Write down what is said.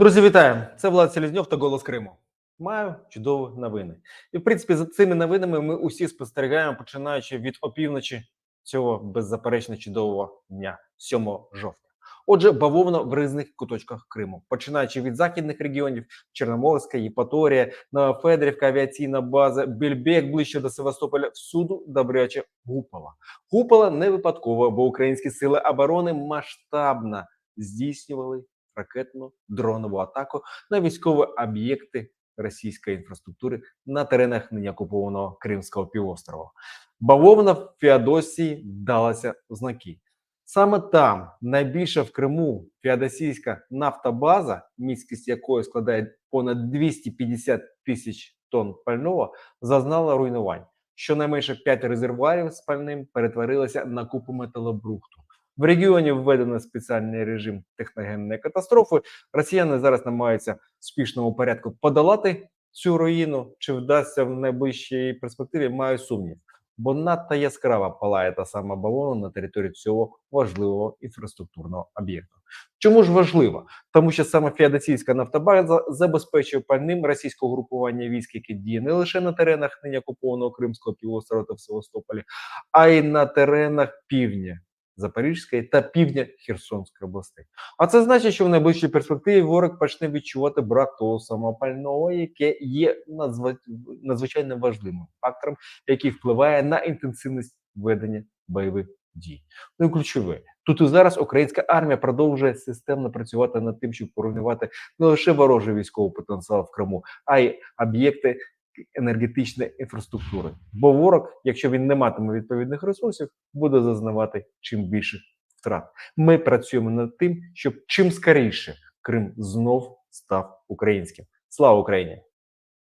Друзі, вітаю! Це Влад Селезньов та Голос Криму. Маю чудові новини. І, в принципі, за цими новинами ми усі спостерігаємо, починаючи від опівночі цього беззаперечно чудового дня, 7 жовтня. Отже, бавовна в різних куточках Криму, починаючи від західних регіонів Чорноморська, Єпаторія, Новофедрівка, авіаційна база, Більбек ближче до Севастополя, всюду добряче гупала. Гупала не випадково, бо українські сили оборони масштабно здійснювали ракетну дронову атаку на військові об'єкти російської інфраструктури на теренах нині окупованого Кримського півострова. Бавовна в Феодосії далася в знаки. Саме там найбільша в Криму феодосійська нафтобаза, міськість якої складає понад 250 тисяч тонн пального, зазнала руйнувань. Щонайменше 5 резервуарів з пальним перетворилися на купу металобрухту. В регіоні введено спеціальний режим техногенної катастрофи. Росіяни зараз намагаються в спішному порядку подолати цю руїну. Чи вдасться в найближчій перспективі? Маю сумнів, бо надто яскрава палає та сама бавовна на території цього важливого інфраструктурного об'єкту. Чому ж важливо? Тому що саме феодосійська нафтобаза забезпечує пальним російського групування військ, яке діє не лише на теренах нині окупованого Кримського півострова та в Севастополі, а й на теренах півдня. Запорізької та півдня Херсонської областей. А це значить, що в найближчій перспективі ворог почне відчувати брак того самого пального, яке є надзвич... надзвичайно важливим фактором, який впливає на інтенсивність ведення бойових дій. Ну і ключове тут і зараз українська армія продовжує системно працювати над тим, щоб поруйнувати не лише ворожий військовий потенціал в Криму, а й об'єкти енергетичної інфраструктури. Бо ворог, якщо він не матиме відповідних ресурсів, буде зазнавати чим більше втрат. Ми працюємо над тим, щоб чим скоріше Крим знов став українським. Слава Україні!